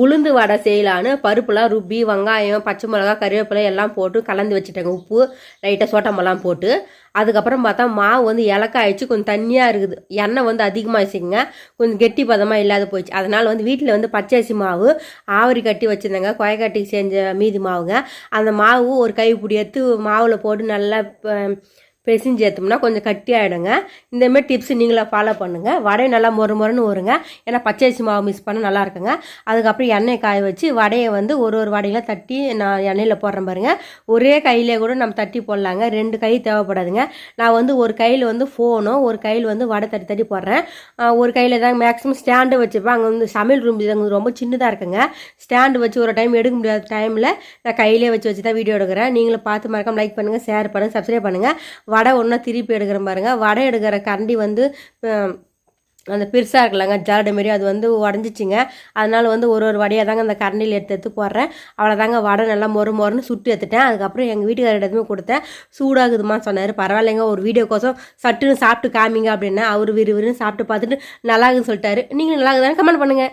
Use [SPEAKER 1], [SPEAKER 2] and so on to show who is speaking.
[SPEAKER 1] உளுந்து வடை செய்யலான்னு பருப்புலாம் ருப்பி வெங்காயம் பச்சை மிளகா கருவேப்பிலை எல்லாம் போட்டு கலந்து வச்சுட்டேங்க. உப்பு லைட்டாக சோட்டமெல்லாம் போட்டு. அதுக்கப்புறம் பார்த்தா மாவு வந்து இலக்காயிடுச்சு கொஞ்சம் தண்ணியாக இருக்குது. எண்ணெய் வந்து அதிகமாக அதிகமாகிடுச்சிங்க கொஞ்சம் கெட்டி பதமாக இல்லாத போயிடுச்சு அதனால் வந்து வீட்டில் வந்து பச்சரிசி மாவு ஆவரி கட்டி வச்சுருந்தேங்க. கொயக்கட்டி செஞ்ச மீதி மாவுங்க. அந்த மாவு ஒரு கைப்பிடி எடுத்து மாவில் போட்டு நல்லா பெசிஞ்சு ஏற்றோம்னா கொஞ்சம் கட்டி ஆகிடுங்க இந்தமாரி டிப்ஸ் நீங்களாக ஃபாலோ பண்ணுங்கள் வடை நல்லா மொறு மொறுன்னு வருங்க ஏன்னா பச்சரிசி மாவு மிஸ் பண்ணால் நல்லா இருக்குங்க. அதுக்கப்புறம் எண்ணெய் காய வச்சு வடையை வந்து ஒரு ஒரு வடையில தட்டி நான் எண்ணெயில் போடுறேன் பாருங்க. ஒரே கையிலே கூட நம்ம தட்டி போடலாங்க. ரெண்டு கை தேவைப்படாதுங்க. நான் வந்து ஒரு கையில் வந்து ஃபோனும் ஒரு கையில் வந்து வடை தட்டி தட்டி போடுறேன். ஒரு கையில் தான் மேக்ஸிமம் ஸ்டாண்டு வச்சுப்பேன். அங்கே வந்து சமையல் ரூம் அங்கே ரொம்ப சின்னதாக இருக்குங்க. ஸ்டாண்டு வச்சு ஒரு டைம் எடுக்க முடியாத டைமில் நான் கையிலே வச்சு வச்சு தான் வீடியோ எடுக்கிறேன். நீங்களும் பார்த்து மறக்காம லைக் பண்ணுங்கள் ஷேர் பண்ணுங்கள் சப்ஸ்கிரைப் பண்ணுங்கள் வடை ஒன்றா திருப்பி எடுக்கிறேன் பாருங்க. வடை எடுக்கிற கரண்டி வந்து அந்த பெருசாக இருக்கலாங்க ஜாலடை மாரி அது வந்து உடஞ்சிச்சிங்க. அதனால் வந்து ஒரு ஒரு வடையாக தாங்க அந்த கரண்டியில் எடுத்து எடுத்து போடுறேன். அவ்வளோதாங்க வடை நல்லா மொறு மொறுன்னு சுட்டு எடுத்துட்டேன். அதுக்கப்புறம் எங்கள் வீட்டுக்காரிடமே கொடுத்தேன். சூடாகுதுமா சொன்னார். பரவாயில்லைங்க ஒரு வீடியோக்கோசம் சட்டுன்னு சாப்பிட்டு காமிங்க அப்படின்னா அவர் விறுவிறுன்னு சாப்பிட்டு பார்த்துட்டு நல்லா இருக்குதுன்னு சொல்லிட்டாரு. நீங்களும் நல்லா இருக்குதானே கமெண்ட் பண்ணுங்கள்